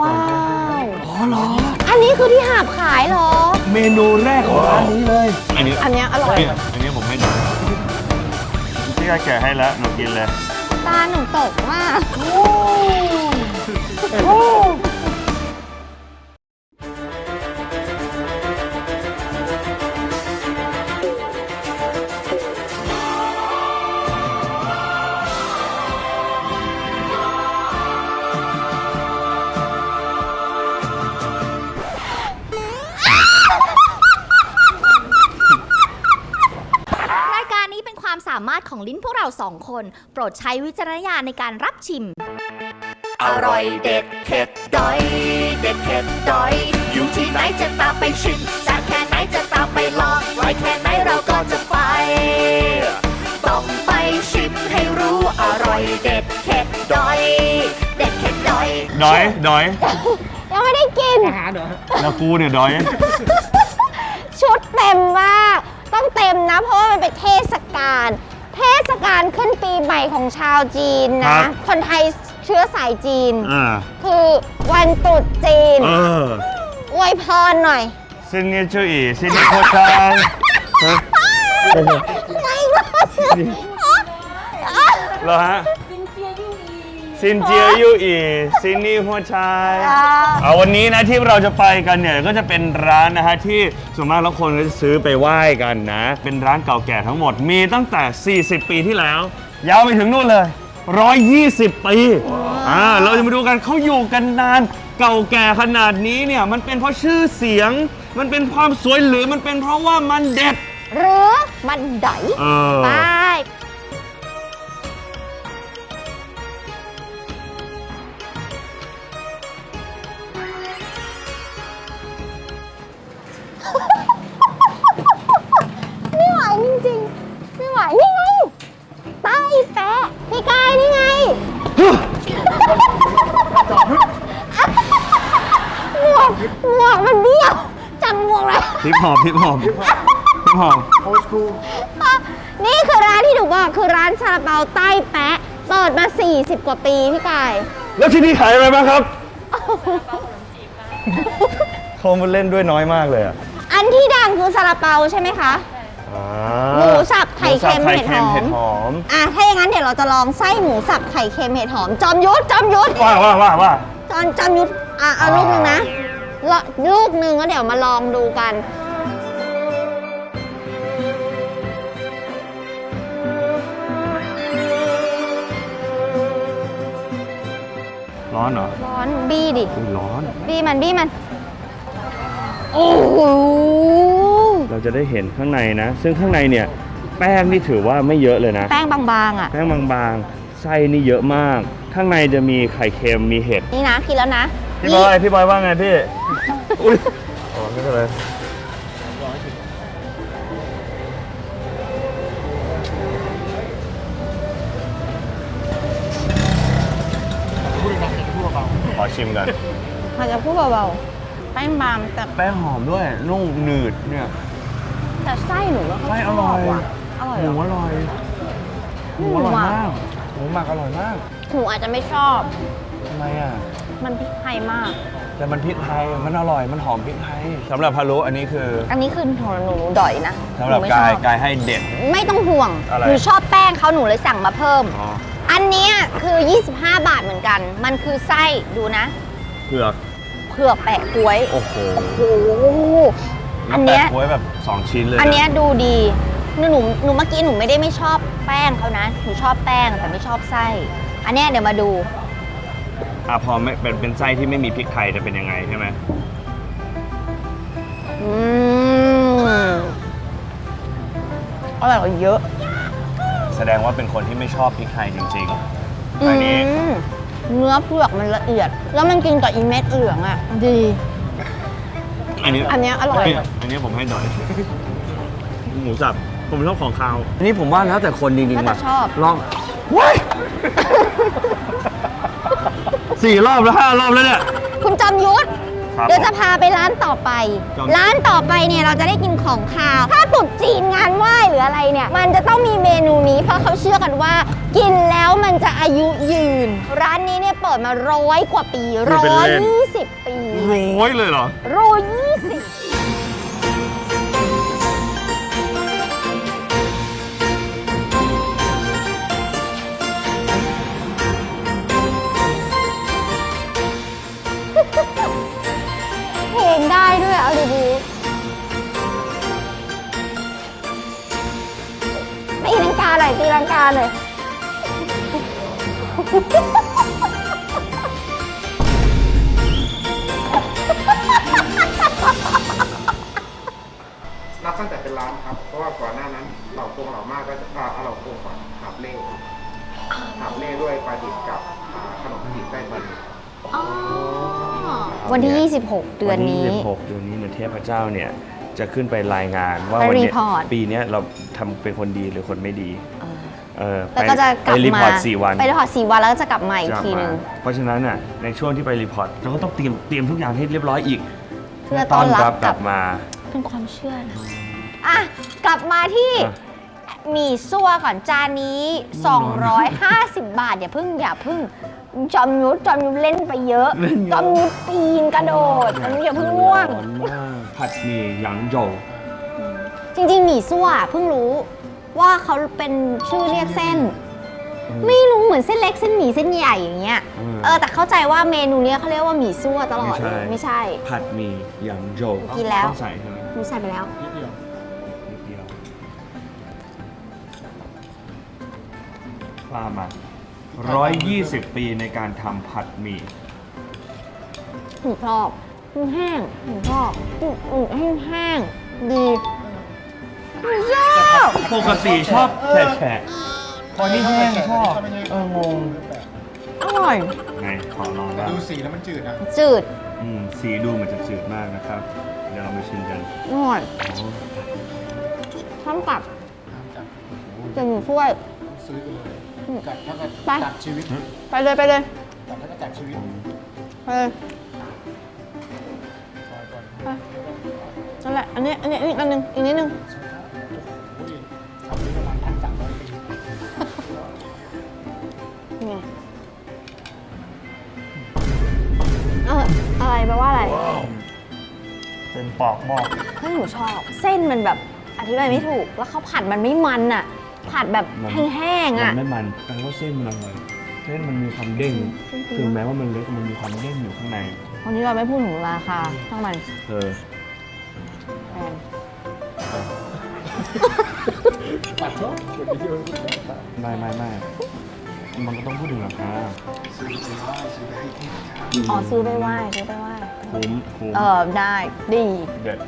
ว้าว อ๋อเหรอ อันนี้คือที่หาบขายเหรอ เมนูแรกของร้านนี้เลย อันนี้อันเนี้ยอร่อยอันนี้ผมให้ดูพี่ก็แกะให้แล้วหนูกินเลย ตาหนูตกมากร ความสามารถของลิ้นพวกเราสองคน โปรดใช้วิจารณญาณในการรับชิม อร่อยเด็ดเผ็ดดอย เด็ดเผ็ดดอย อยู่ที่ไหนจะตามไปชิมจากแค่ไหนจะตามไปลองไว้แค่ไหนเราก็จะไป ต้องไปชิมให้รู้อร่อยเด็ดเผ็ดดอย เด็ดเผ็ดดอย ดอยดอยยังไม่ได้กิน แล้วกูเนี่ยดอย ชุดเต็มมาก ต้องเต็มนะ เพราะว่ามันเป็นเทศกาล เทศกาลขึ้นปีใหม่ของชาวจีนครันะ บ คนไทยเชื้อสายจีน อ่าคือวันตรุษจีน เอออวยพรหน่อยซินเนเจอร์อีซินเนเจอร์ชายไงวะเหรอฮะ ซินเจียยูอีซินนี่หัวชายอ่าเอาวันนี้นะที่เราจะไปกันเนี่ยก็จะเป็นร้านนะฮะที่ส่วนมากแล้วคนก็จะซื้อไปไหว้กันนะ เป็นร้านเก่าแก่ทั้งหมดมีตั้งแต่ 40 ปีที่แล้ว ยาวไปถึงนู่นเลย 120 ปีอ่าเราจะมาดูกันเขาอยู่กันนานเก่าแก่ขนาดนี้เนี่ยมันเป็นเพราะชื่อเสียง มันเป็นความสวยหรือมันเป็นเพราะว่ามันเด็ดหรือบันไดเออไป เลยฮิปฮอปฮิปฮอปฮิปฮอปนี่คือร้านที่หนูบอกคือร้านซาลาเปาใต้แปะเปิดมา 40 กว่าปีพี่กายแล้วที่นี่ขายอะไรบ้างครับเขามาเล่นด้วยน้อยมากเลยอะอันที่ดังคือซาลาเปาใช่ไหมคะหมูสับไข่เค็มหสับเห็ดหอมเห็ดหอมอะถ้าอย่างนั้นเดี๋ยวเราจะลองไส้หมูสับไข่เค็มเห็ดหอม จอมยุทธจอมยุทธว่าว่าว่าว่าจอมจอมยุทธอะเอาลูกหนึงนะละลูกหนึงแล้วเดี๋ยวมาลองดูกัน ร้อนเหรอร้อนบี้ดิอุ้ยร้อน บี้มันบี้มัน โอ้โหเราจะได้เห็นข้างในนะ ซึ่งข้างในเนี่ย แป้งนี่ถือว่าไม่เยอะเลยนะ แป้งบางๆอะ แป้งบางๆ ไส้นี่เยอะมาก ข้างในจะมีไข่เค็ม มีเห็ด นี่นะกินแล้วนะพี่บอย พี่บอยว่าไงพี่ อุ้ยอ๋อไม่เป็นไร ชิมกันมันจะพูดเบาๆแป้งบางแต่แป้งหอมด้วยนุ่มหนืดเนี่ยแต่ไส้หนูว่าเขาไส้ชอร่อยบว่ะอร่อยหเหรมูอ อร่อยหมูหมูอร่อยหมัก มากหมูหมักอร่อยมากหนูอาจจะไม่ชอบ ทำไมอะ มันพริกไทยมาก แต่มันพริกไทย มันอร่อย มันหอมพริกไทยสำหรับพะโล้อันนี้คืออันนี้คือของหนูดอยนะสำหรับนูไม่กายชอบกายให้เด็ด ไม่ต้องห่วง อะไร หนูชอบแป้งเขาหนูเลยสั่งมาเพิ่ม อ๋อ อันเนี้ยคือ 25 บาทเหมือนกัน มันคือไส้ดูนะเผือกเผือกแปะกล้วยโอ้โหโอ้โหอันเนี้ยแล้วแปะก๊วยแบบ2ชิ้นเลยะอันเนี้ยดูดีหนูหนูหนูเมื่อกี้หนูไม่ได้ไม่ชอบแป้งเขานะหนูชอบแป้งแต่ไม่ชอบไส้ อันเนี้ยเดี๋ยวมาดู อะพอไม่เป็นเป็นไส้ที่ไม่มีพริกไทยจะเป็นยังไงใช่ไหมอืมอร่อยกว่าเยอะ แสดงว่าเป็นคนที่ไม่ชอบพริกไทยจริงๆอันนี้อืมเนื้อเผือกมันละเอียด แล้วมันกินกับอีเม็ดเหลืองอะ ดี อันนี้อันเนี้ยอร่อยเอันนี้ผมให้หน่อย หมูสับผมชอบของคาว อันนี้ผมว่าแล้วแต่คนจริงแล้วๆแต่ว่ะชอบ ลองว้ายสี่รอบแล้วห้ารอบแล้วเนี่ย คุณจอมยุทธ ครับเดี๋ยวจะพาไปร้านต่อไปจอมร้านต่อไปเนี่ยเราจะได้กินของคาว ถ้าตรุษจีนงานไหว้หรืออะไรเนี่ย มันจะต้องมีเมนูนี้เพราะเขาเชื่อกันว่า กินแล้วมันจะอายุยืน ร้านนี้เนี่ยเปิดมาร้อยกว่าปีร้อยยี่สิบปี โร้อยเลยเหรอ ร้อยยี่สิบ เอาดีๆตีลังกาหน่อยตีลังกาหน่อยนับตั้งแต่เป็นร้านครับ เพราะว่าก่อนหน้านั้นเหล่ากงเหล่ามากก็จะอ่าเอาเหล่ากงก่อนหาบเล่หาบเล่ด้วยปลาดิบกับอ่าขนมจีบใต้ปลาดิบ วันที่ 26 เดือนนี้วัที่26 เดือนนี้เนี่ยเทพเจ้าเนี่ยจะขึ้นไปรายงานว่าไปวันเนี้ยรีพอร์ตปีเนี้ยเราทำเป็นคนดีหรือคนไม่ดีเออแล้วก็จะกลับไปรีพมาอร์ตสี่วัน ไปรีพอร์ตสี่วันแล้วก็จะกลับมาอีกกลับทีหมานึ่งเพราะฉะนั้นน่ะในช่วงที่ไปรีพอร์ตเราก็ต้องเตรียมเตรียมทุกอย่างให้เรียบร้อยอีกเพื่อต้อนรับกกลัลับบมาเป็นความเชื่อนะอะ กลับมาที่อะ หมี่ซั่วก่อนจานนี้ 250 บาทอย่าเพิ่งอย่าเพิ่ง จอมยุทธจอมยุทธเล่นไปเยอะ เล่นเยอะ จอมยุทธปีนกระโดดจอมยุทธอย่าเพิ่งง่วง ร้อนมากผัดหมี่หยางโจวจริงๆหมี่ซั่วเพิ่งรู้ว่าเขาเป็นชื่อเรียกเส้น ไม่รู้เหมือนเส้นเล็กเส้นหมี่เส้นใหญ่อย่างเงี้ย เออแต่เข้าใจว่าเมนูเนี้ยเขาเรียกว่าหมี่ซั่วตลอดเลยไม่ใช่ ผัดหมี่หยางโจวกินแล้ว ต้องใส่ใช่ไหมหนูใส่ไปแล้ว นิดเดียวปลามา 120 ปีในการทำผัดหมี่ หนูชอบมันแห้งหนูชอบอืมอืมแห้งแห้งๆดีหนูชอบปกติชอบแฉะๆพอนี่แห้งชอบ เอองงอร่อย ไงขอลองบ้างดูสีแล้วมันจืดนะ จืดอืมสีดูเหมือนจะจืดมากนะครับ เดี๋ยวเรามาชิมกันอร่อยชอบกัดจะหนูช่วยซื้อไปเลยอืม กัดถ้ากัดไป ตัดชีวิตไปเลยไปเลยกัดถ้ากัดตัดชีวิตไปเลยซอยก่อนไปนั่นแหละอันนี้อันนี้อีกอันหนึงอีกนิดนึงโอ้ยทำได้ประมาณพันสามร้อยปีนี่ไงเอออะไรแปลว่าอะไรเป็นปอกหม้อเฮ้ยหนูชอบ เส้นมันแบบอธิบายไม่ถูก แล้วเขาผัดมันไม่มันอะ ผัดแบบมัน แห้งๆมัอะ นไม่มันแปลว่าเส้นมันอร่อยเส้นมันมีความเด้ง จริงๆถึงแม้ว่ามันเล็กมันมีความเด้งอยู่ข้างใน วันนี้เราไม่พูดถึงราคาทั้งมันเออแพงปัดเถอะเดี๋ยวไปเที่ยวไม่ไม่ไม่มันก็ต้องพูดถึงราคาซื้อไปไหว้ซื้อไปให้ที่อ๋อซื้อไปไหว้ซื้อไปไหว้ คุ้มคุ้มเออได้ดีเด็ด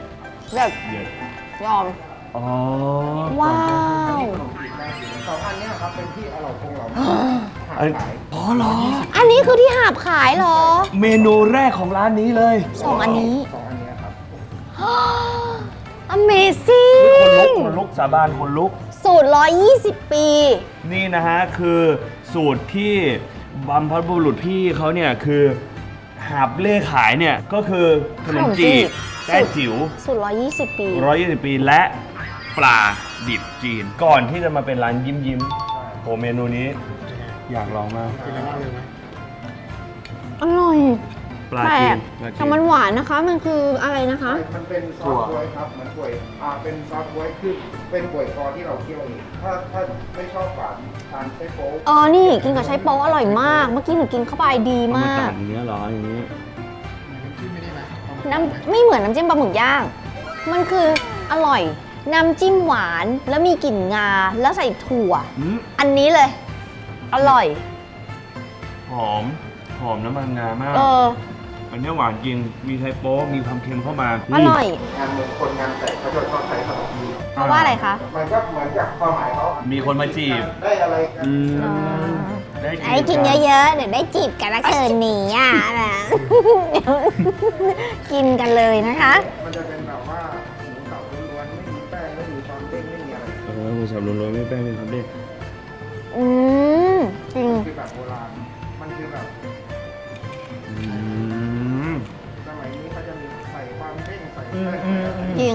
แบบเด็ดยอม อ๋อว้าวขนมจีบได้สีสองอันเนี้ยครับเป็นที่เอาเหล่ากงเหล่าหาเอ้ยขายอ๋อเหรอ อันนี้คือที่หาบขายเหรอเมนูแรกของร้านนี้เลยสองอันนี้ สองอันเนี้ยครับ Amazing คนลุกคนลุกสาบานคนลุก สูตร 120 ปี นี่นะฮะ คือสูตรที่บัมพบุรุษพี่เขาเนี่ย คือหาบเล่ขายเนี่ย ก็คือขนมจีบขนมจีบ แต้จิ๋วสูตร 120 ปี 120 ปีและ ปลาดิบจีน ก่อนที่จะมาเป็นร้านยิ้มยิ้มโหเมนูนี้อยากลองมากเป็นอะไรบ้างเลยไหมอร่อยปลาแปลจีกนปลาจีแต่นมันหวานนะคะ มันคืออะไรนะคะ มันเป็นซอสบ๊วยครับเหมือนบ๊วยอ่าเป็นซอสบ๊วยคือเป็นก๋วยกอที่เราเคี่ยวเองถ้าถ้าไม่ชอบหวานทานไส้โป๊กเออ นี่กินกับไชโป๊อร่อยมาก เมื่อกี้หนูกินเข้าไปดีเอามามตักดอย่างเงี้ยเหรออย่างนี้จิ้มไม่ได้ไหมน้ำไม่เหมือนน้ำจิ้มปลาหมึกย่าง มันคืออร่อย น้ำจิ้มหวานแล้วมีกลิ่นงาแล้วใส่ถั่ว อืมอันนี้เลย อร่อย หอม หอมน้ำมันงามาก เออ อันเนี้ยหวานจริง มีไทโป๊มีความเค็มเข้ามาอร่อย งานมงคลงานแต่งเขาจะชอบใช้ขนมจีบเพราะว่าอะไรคะมันก็เหมือนกับความหมายเขามีคนมาจีบ ได้อะไรกัน อืมอ่าได้ไอ้กินเยอะๆเดี๋ยวได้จีบกันละเกินหนีอะนะ กินกันเลยนะคะ มันจะเป็น เออหมูสับล้วนๆไม่แป้งไม่ทำได้อืมจริง คือแบบโบราณ มันคือแบบอืมสมัยนี้เขาจริง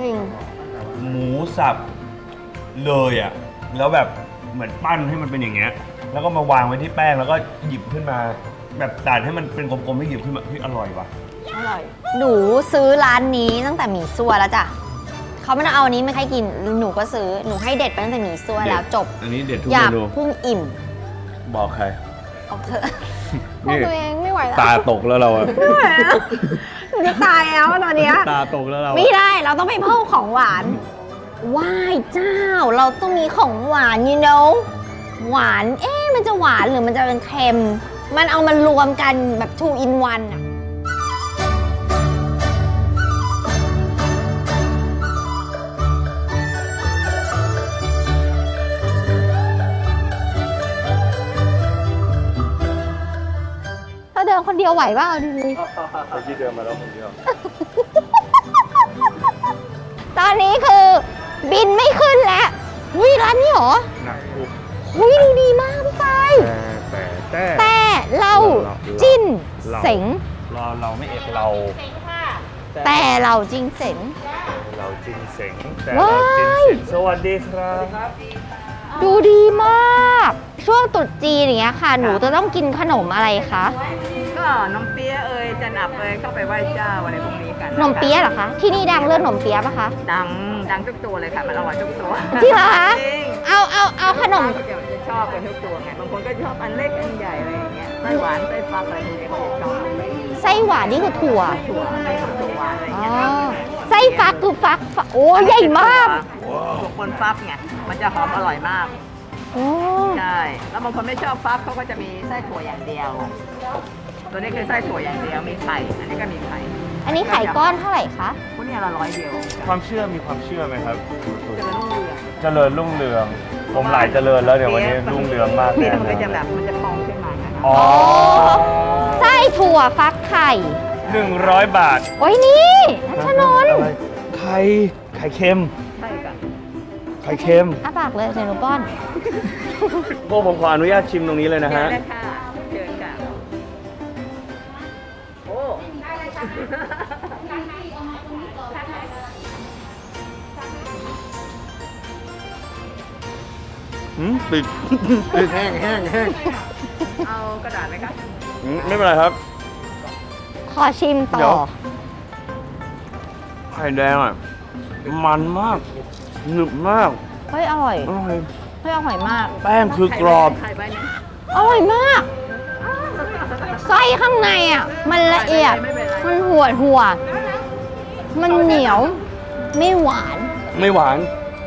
จริงหมูสับเลยอะ แล้วแบบเหมือนปั้นให้มันเป็นอย่างเงี้ย แล้วก็มาวางไว้ที่แป้งแล้วก็หยิบขึ้นมา แบบตัดให้มันเป็นกลมๆแล้วหยิบขึ้นมาที่อร่อยว่ะ อร่อย หนูซื้อร้านนี้ตั้งแต่หมี่ซั่วแล้วจ้ะ เขาไม่ได้เอาอันนี้ไม่ให้กินหนูก็ซื้อหนูให้เด็ดไปตั้งแต่หมี่ซั่วแล้วจบ อันนี้เด็ดทุกอยาเมกนูเพุ่งอิ่มบอกใครออกเถอะบอกตัวเองไม่ไหวแล้วตาตกแล้วเราอะไม่ไหวแล้วหนูจะตายแล้วตอนเนี้ยตาตกแล้วเราไม่ได้เราต้องไปเพิ่มของหวานว้ายเจ้า เราต้องมีของหวาน you know หวาน เอ๊ะมันจะหวานหรือมันจะเป็นเค็ม มันเอามารวมกันแบบ two in one อะ ถ้าเดินคนเดียวไหวป่ะเอาดีเมื่อกี้เดินมาแล้วคนเดียวๆตอนนี้คือ บินไม่ขึ้นแล้วอุ้ยร้านนี้เหรอหนักปุ๊บอุ้ยดูดีมากพี่ไฟแต่แต่แต่ แต่เราเราจิ้นเราเสงเราเราไม่เอกเรา แต่เราจริงเสง เราจริงเสงแต่ว้าเรายจริงเสงสวัสดีครับ ดูดีมาก ช่วงตรุษจีนอย่างเงี้ยค่ะ หนูจะต้องกินขนมอะไรคะก็น้ำเปี๊ยะเอ่ยจะหนับเอ่ยเข้าไปไหว้เจ้าอะไรพวกนี้กันขนมเปี๊ยะเหรอคะ ที่นี่ดังเรื่องขนมเปี๊ยะปะคะ ดังดังทุกตัวเลยค่ะมันอร่อยทุกตัวจริงเหรอคะ จริงเอาเอาเอาขนมลูกค้าก็จะชอบกันทุกตัวไงบางคนก็ชอบอันเล็กอันใหญ่อะไรอย่างเงี้ยไส้หวานไส้ฟักอะไรพวกนี้เขาจะชอบไส้หวานนี่คือถั่ว ถั่วไส้ถั่วหวานอะไรอย่างอ๋อเงี้ย ไส้ฟักคือฟักฟักโอ้ใหญ่มากถั่วปนฟักไงมันจะหอมอร่อยมาก โอ้ใช่ แล้วบางคนไม่ชอบฟักเขาก็จะมีไส้ถั่วอย่างเดียว ตัวนี้คือไส้ถั่วอย่างเดียว มีไข่ อันนี้ก็มีไข่ อันนี้ไข่ก้อนเท่าไหร่คะพวกนี้ละร้อยเดียวความเชื่อมีความเชื่อไหมครับ จะเป็นลูกเรือเจริญรุ่งเรือง ผมหลายเจริญแล้วเดี๋ยววันนี้รุ่งเรืองมากนี่แน่มันก็จะแบบมันจะพองขึ้นมานะคะอ๋อ ไส้ถั่วฟักไข่ หนึ่งร้อยบาท โอ้ยนี่นัชนนท์อะไรไข่ไข่เค็ม ใช่ค่ะไข่เค็มอ้าปากเลยเดี๋ยวหนูป้อนพวกผมขออนุญาตชิมตรงนี้เลยนะเชิฮะ ญเลยค่ะเชิญค่ะโอ้หืมติดติดแห้งแห้งแห้งเอากระดาษไหมคะ หืมไม่เป็นไรครับ ขอชิมต่เดี๋อยว ไข่แดงอะ มันมาก หนึบมาก เฮ้ยอร่อยอร่อย เฮ้ยอร่อยมาก แป้งคือกรอบ ไข่ใบหนึงอร่อยมาก ไส้ข้างในอะ มันละเอียด มันหัวหัว มันเหนียว ไม่หวาน ไม่หวาน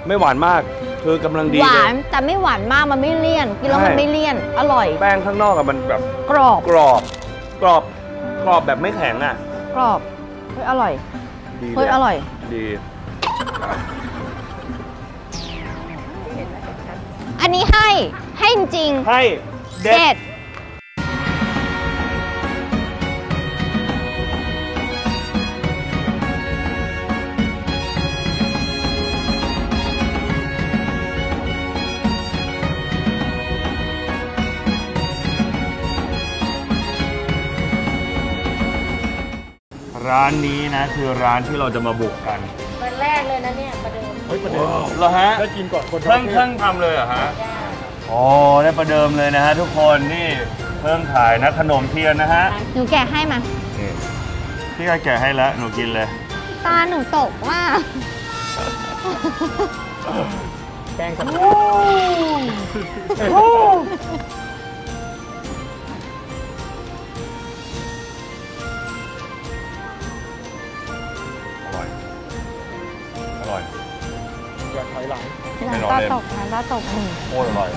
ไม่หวานมาก คือกำลังดีหเลวายนแต่ไม่หวานมากมันไม่เลี่ยน กินแล้วมันใช่ ไม่เลี่ยน อร่อย แป้งข้างนอกอะมันแบบกรอบ กรอบ กรอบ กรอบแบบไม่แข็งอะ กรอบเฮ้ยอร่อยดีเฮ้ยอร่อย ดีอันนี้ให้ให้จริง ให้ๆเด็เด็ด ด ร้านนี้นะคือร้านที่เราจะมาบุกกันวันแรกเลยนะเนี่ยประเดิมเฮ้ยประเดิมเหรอฮะได้กินก่อนคนเพิ่งเพิ่งทำเลยเหรอฮะอ๋อได้ประเดิมเลยนะฮะทุกคนนี่เพิ่งขายนะขนมเทียนนะฮะหนูแกะให้มา นี่พี่ก็แกะให้แล้วหนูกินเลย ตาหนูตกมากแป้งกับอ อยหลังไม่รอตาเล่นตกนะตาตกหนึ่งโคตรอร่อย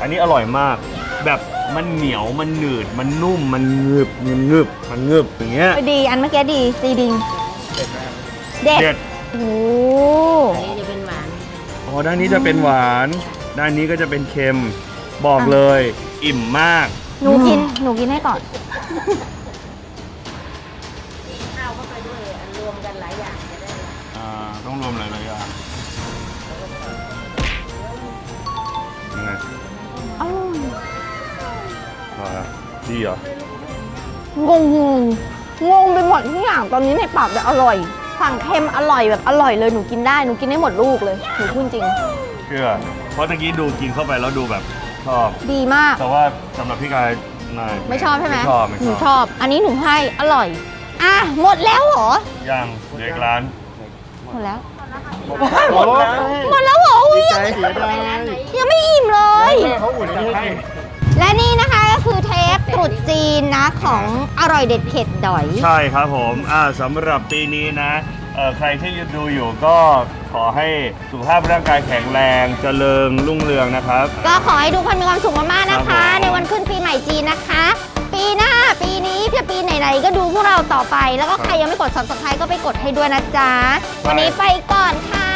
อันนี้อร่อยมาก แบบมันเหนียวมันหนืดมันนุ่มมันงึบมันงึบมันงึบอย่างเงี้ยดีอันเมื่อกี้ดีดีดิงเด็ดเด็ดโอ้อ๋อด้านนี้จะเป็นหวาน ด้านนี้ก็จะเป็นเค็มบอกเลย อิ่มมากหนูกินหนูกินให้ก่อน ดีเหรองงงงงไปหมดทุกอย่างตอนนี้ในปากแต่อร่อย สั่งเค็มอร่อยแบบอร่อยเลยหนูกินได้หนูกินได้หมดลูกเลยหนูพูดจริง เชื่อ เพราะตะกี้ดูกินเข้าไปแล้วดูแบบชอบ ดีมาก แต่ว่าสำหรับพี่กายไม่ไม่ชอบใช่ไหมไม่ชอบไม่หนูชชอบอบ อันนี้หนูให้อร่อย อะหมดแล้วเหรอ ยังเหลืออีกร้าน หมดแล้ว หมดแล้วหมดแล้วเหรออุ๊ยใจเสียดายยังไม่อิ่มเลยแม่เขาอุ่นให้กินและนี่นะคะก็ คือเทปตรุษจีนนะของอร่อยเด็ดเข็ดดอย ใช่ครับผมอ่าสำหรับปีนี้นะเอ่อใครที่ดูอยู่ก็ขอให้สุขภาพร่างกายแข็งแรงเจริญรุ่งเรืองนะครับ ก็ขอให้ทุกคนมีความสุขมากๆนะครัคะ บผม ในวันขึ้นปีใหม่จีนนะคะ ปีหน้าปีนี้จะปีไหนๆก็ดูพวกเราต่อไป แล้วก็ใครยังไม่กด subscribe ก็ไปกดให้ด้วยนะจ๊ะ วันนี้ไปก่อนค่ะ